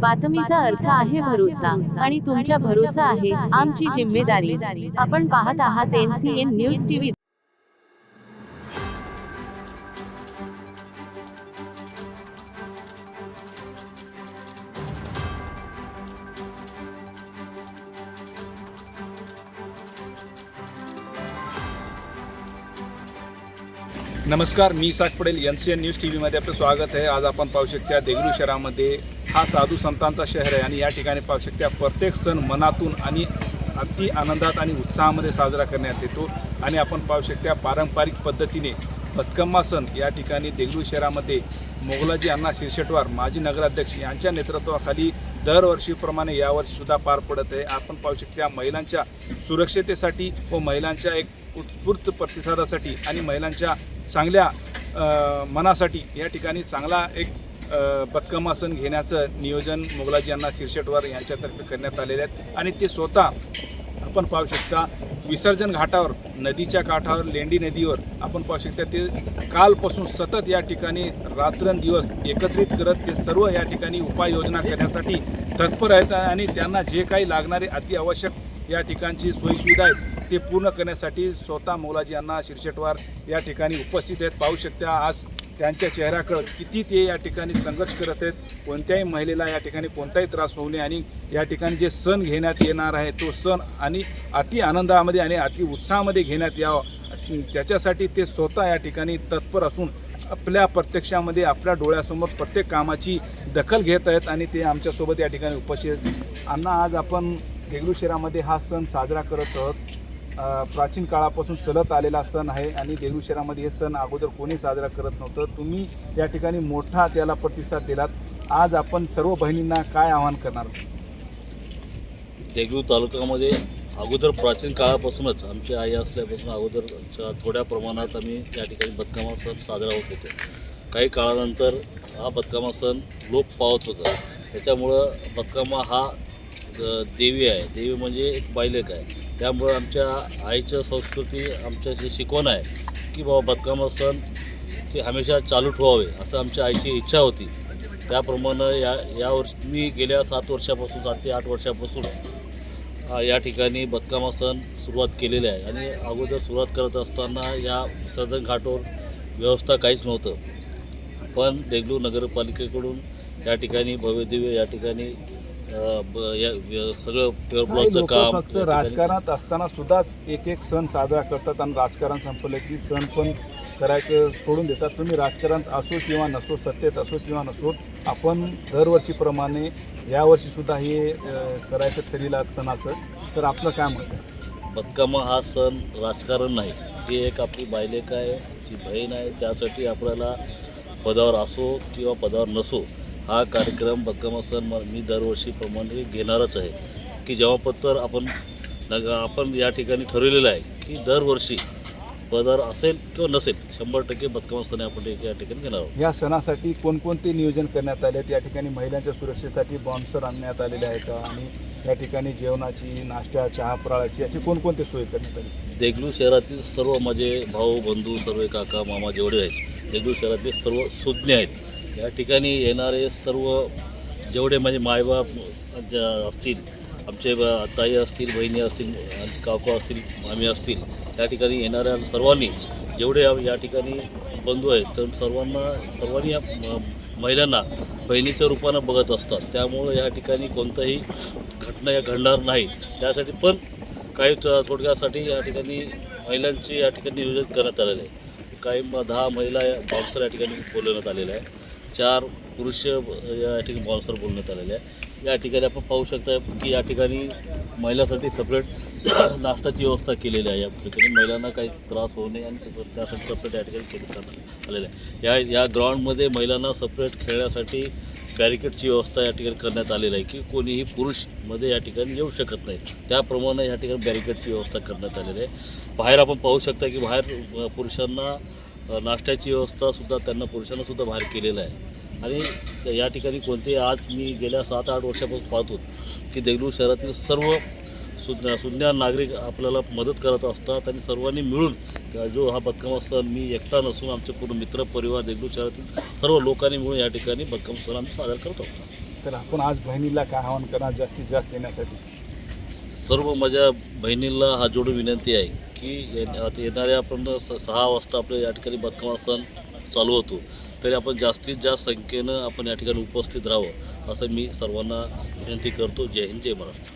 बातमीचा अर्थ आहे भरोसा आणि तुमच्या भरोसा आहे आमची जिम्मेदारी. आपण पाहत आहात एनसीएन न्यूज टीव्ही नमस्कार मी Isak Padel. N C N news T व्हीमध्ये आपलं स्वागत आहे. आज आपण पाहू शकता देगलू शहरामध्ये हा साधू संतांचा शहर आहे आणि या ठिकाणी पाहू शकता प्रत्येक सण मनातून आणि अति आनंदात आणि उत्साहामध्ये साजरा करण्यात येतो. आणि आपण पाहू शकता पारंपरिक पद्धतीने भतकम्मा सण या ठिकाणी देगलू शहरामध्ये मोगलाजी अण्णा शिरशेटवार माजी नगराध्यक्ष यांच्या नेतृत्वाखाली दरवर्षीप्रमाणे यावर्षीसुद्धा पार पडत आहे. आपण पाहू शकतो या महिलांच्या सुरक्षतेसाठी व महिलांच्या एक उत्स्फूर्त प्रतिसादासाठी आणि महिलांच्या चांगल्या मनासाठी या ठिकाणी चांगला एक बदकमासन घेण्याचं नियोजन मोगलाजी यांना शिरशेटवार यांच्यातर्फे करण्यात आलेले आहेत आणि ते स्वतः आपण पाहू शकता विसर्जन घाटावर नदीच्या काठावर लेंडी नदीवर आपण पाहू शकता ते कालपासून सतत या ठिकाणी रात्रंदिवस एकत्रित करत ते सर्व या ठिकाणी उपाययोजना करण्यासाठी तत्पर आहेत आणि त्यांना जे काही लागणारे अतिआवश्यक या ठिकाणची सोयीसुविधा आहेत ते पूर्ण करण्यासाठी स्वतः मोलाजी यांना शिरशेटवार या ठिकाणी उपस्थित आहेत. पाहू शकता आज त्यांच्या चेहऱ्याकडं किती ते या ठिकाणी संघर्ष करत आहेत कोणत्याही महिलेला या ठिकाणी कोणताही त्रास होऊ नये आणि या ठिकाणी जे सण घेण्यात येणार आहे तो सण आणि अति आनंदामध्ये आणि अति उत्साहामध्ये घेण्यात यावं. त्याच्यासाठी ते स्वतः या ठिकाणी तत्पर असून आपल्या प्रत्यक्षामध्ये आपल्या डोळ्यासमोर प्रत्येक कामाची दखल घेत आहेत आणि ते आमच्यासोबत या ठिकाणी उपस्थित आहेत. अण्णा आज आपण देगलू शहरामध्ये हा सण साजरा करत आहोत. प्राचीन काळापासून चलत आलेला सण आहे आणि देहू शहरामध्ये हे सण अगोदर कोणी साजरा करत नव्हतं. तुम्ही या ठिकाणी मोठा त्याला प्रतिसाद दिलात. आज आपण सर्व बहिणींना काय आवाहन करणार? देगलूर तालुक्यामध्ये अगोदर प्राचीन काळापासूनच आमची आई असल्यापासून अगोदर थोड्या प्रमाणात आम्ही या ठिकाणी बदकामा सण साजरा होत होतो. काही काळानंतर हा बदकामा सण लोप पावत होता. त्याच्यामुळं बदकामा हा देवी आहे. देवी म्हणजे एक बायलेक आहे. त्यामुळं आमच्या आईच्या संस्कृती आमच्या जे शिकवण आहे की बाबा बदकामा सण ते हमेशा चालू ठेवावे असं आमच्या आईची इच्छा होती. त्याप्रमाणे या यावर्षी मी गेल्या सात वर्षापासून सात ते आठ वर्षापासून या ठिकाणी बदकामा सण सुरुवात केलेली आहे. आणि अगोदर सुरुवात करत असताना या विसर्जन घाटावर व्यवस्था काहीच नव्हतं. पण देगलूर नगरपालिकेकडून या ठिकाणी भव्यदिव्य या ठिकाणी सगळं प्युअर ब्लॉकचं लोक काम फक्त राजकारणात असताना सुद्धाच एक एक सण साजरा करतात आणि राजकारण संपलं की सण पण करायचं सोडून देतात. तुम्ही राजकारणात असो किंवा नसो सत्तेत असो किंवा नसो आपण दरवर्षीप्रमाणे यावर्षी सुद्धा हे करायचं ठरलेलं आहे सणाचं. तर आपलं काय आहे? बदकामा हा सण राजकारण नाही. ही एक आपली बायलेक आहे जी बहीण आहे त्यासाठी आपल्याला पदावर असो किंवा पदावर नसो हा कार्यक्रम बदकामा सण म- दरवर्षीप्रमाणे घेणारच आहे. की जेव्हा पत्तर आपण नग आपण या ठिकाणी ठरवलेलं आहे की दरवर्षी पदावर असेल किंवा नसेल शंभर टक्के बदकामा सण आपण या ठिकाणी घेणार आहोत. या सणासाठी कोणकोणते नियोजन करण्यात आले? आहेत या ठिकाणी महिलांच्या सुरक्षेसाठी बॉम्बसर आणण्यात आलेले आहेत आणि या ठिकाणी जेवणाची नाश्ता चहा फराळाची अशी कोणकोणते सोयी करण्यात आली? देगलू शहरातील सर्व माझे भाऊ बंधू सर्व काका मामा जेवढे आहेत देगलू शहरातले सर्व सुज्ञ आहेत. या ठिकाणी येणारे सर्व जेवढे माझे मायबाप ज्या असतील आमचे ताई असतील बहिणी असतील आणि काकू असतील मामी असतील त्या ठिकाणी येणाऱ्या सर्वांनी जेवढे या- ठिकाणी बंधू आहेत तर सर्वांना सर्वांनी या महिलांना बहिणीच्या रूपानं बघत असतात. त्यामुळं या ठिकाणी कोणतंही घटना या घडणार नाही. त्यासाठी पण काही थोडक्यासाठी या ठिकाणी महिलांची या ठिकाणी नियोजन करण्यात आलेलं आहे. काही दहा महिला बाउन्सर या ठिकाणी बोलवण्यात आलेल्या आहे चार पुरुष या ठिकाणी बाउन्सर बोलण्यात आलेले आहे या ठिकाणी आपण पाहू शकता की या ठिकाणी महिलांसाठी सपरेट नाश्ताची व्यवस्था केलेली आहे. या ठिकाणी महिलांना काही त्रास होऊ नये आणि त्यासाठी सपरेट या ठिकाणी केलं करण्यात आलेलं आहे. या या ग्राउंडमध्ये महिलांना सपरेट खेळण्यासाठी बॅरिकेडची व्यवस्था या ठिकाणी करण्यात आलेली आहे की कोणीही पुरुषमध्ये या ठिकाणी येऊ शकत नाही. त्याप्रमाणे या ठिकाणी बॅरिकेडची व्यवस्था करण्यात आलेली आहे. बाहेर आपण पाहू शकता की बाहेर पुरुषांना अ, नाश्त्याची व्यवस्थासुद्धा त्यांना पुरुषांना सुद्धा बाहेर केलेलं आहे. आणि या ठिकाणी कोणते आज मी गेल्या सात आठ वर्षापासून पाहतो की देगलूर शहरातील सर्व सुज्ञ सुज्ञ नागरिक आपल्याला मदत करत असतात आणि सर्वांनी मिळून जो हा बदकामा सण मी एकटा नसून आमचे पूर्ण मित्र परिवार देगलूर शहरातील सर्व लोकांनी मिळून या ठिकाणी बदकामा सण आम्ही साजरा करत असतो तर आपण आज बहिणीला काय आवाहन करणार जास्तीत जास्त येण्यासाठी? सर्व माझ्या बहिणींना हा जोडून विनंती आहे की येणाऱ्या आपण स- सहा वाजता आपल्या या ठिकाणी बदकमा सण चालू होतो. तरी आपण जास्तीत जास्त संख्येनं आपण या ठिकाणी उपस्थित राहावं असं मी सर्वांना विनंती करतो. जय हिंद जय महाराष्ट्र.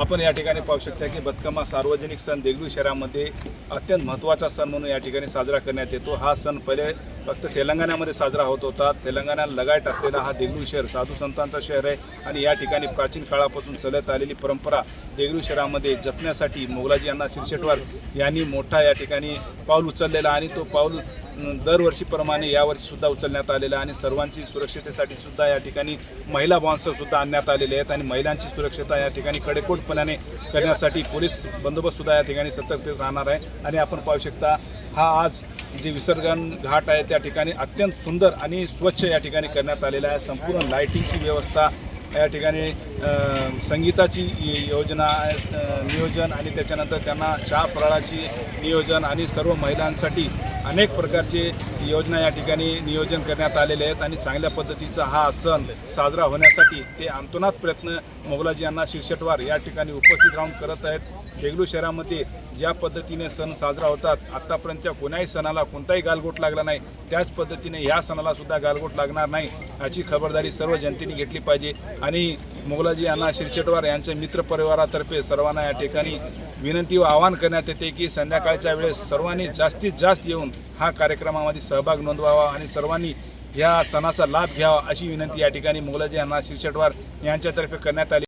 आपण या ठिकाणी पाहू शकता की बदकमा सार्वजनिक सण देगलू शहरामध्ये अत्यंत महत्त्वाचा सण म्हणून या ठिकाणी साजरा करण्यात येतो. हा सण पहिले फक्त तेलंगणामध्ये साजरा होत होता. तेलंगणाला लगायट असलेला हा देगलू शहर साधू संतांचा शहर आहे आणि या ठिकाणी प्राचीन काळापासून चालत आलेली परंपरा देगलू शहरामध्ये जपण्यासाठी मोगलाजी यांना शिरशेटवार यांनी मोठा या ठिकाणी पाऊल उचललेला आणि तो पाऊल दरवर्षीप्रमाणे यावर्षी सुद्धा उचलण्यात आलेला आणि सर्वांची सुरक्षितेसाठी सुद्धा या ठिकाणी महिला बॉन्सर सुद्धा आणण्यात आलेले आहेत आणि महिलांची सुरक्षता या ठिकाणी कडेकोटपणाने करण्यासाठी पोलीस बंदोबस्त सुद्धा या ठिकाणी सतर्कतेत राहणार आहे. आणि आपण पाहू शकता हा आज जे विसर्जन घाट आहे त्या ठिकाणी अत्यंत सुंदर आणि स्वच्छ या ठिकाणी करण्यात आलेला आहे. संपूर्ण लाईटिंगची व्यवस्था या ठिकाणी संगीताची योजना नियोजन आणि त्याच्यानंतर त्यांना चहा फराळाची नियोजन आणि सर्व महिलांसाठी अनेक प्रकारचे योजना या ठिकाणी नियोजन करण्यात आलेले आहेत आणि चांगल्या पद्धतीचा हा सण साजरा होण्यासाठी ते अंतोनात प्रयत्न मोगलाजी यांना शिरशेटवार या ठिकाणी उपस्थित राहून करत आहेत. देगलू शहरामध्ये ज्या पद्धतीने सण साजरा होतात आत्तापर्यंतच्या कोणाही सणाला कोणताही गालगोट लागला नाही. त्याच पद्धतीने ह्या सणाला सुद्धा गालगोट लागणार नाही याची खबरदारी सर्व जनतेने घेतली पाहिजे. आणि मोगलाजी अण्णा शिरचेटवार यांच्या मित्रपरिवारातर्फे सर्वांना या ठिकाणी विनंती व आवाहन करण्यात येते की संध्याकाळच्या वेळेस सर्वांनी जास्तीत जास्त येऊन हा कार्यक्रमामध्ये सहभाग नोंदवावा आणि सर्वांनी या सणाचा लाभ घ्यावा अशी विनंती या ठिकाणी मोगलाजी अण्णा शिरचेटवार यांच्यातर्फे करण्यात आली.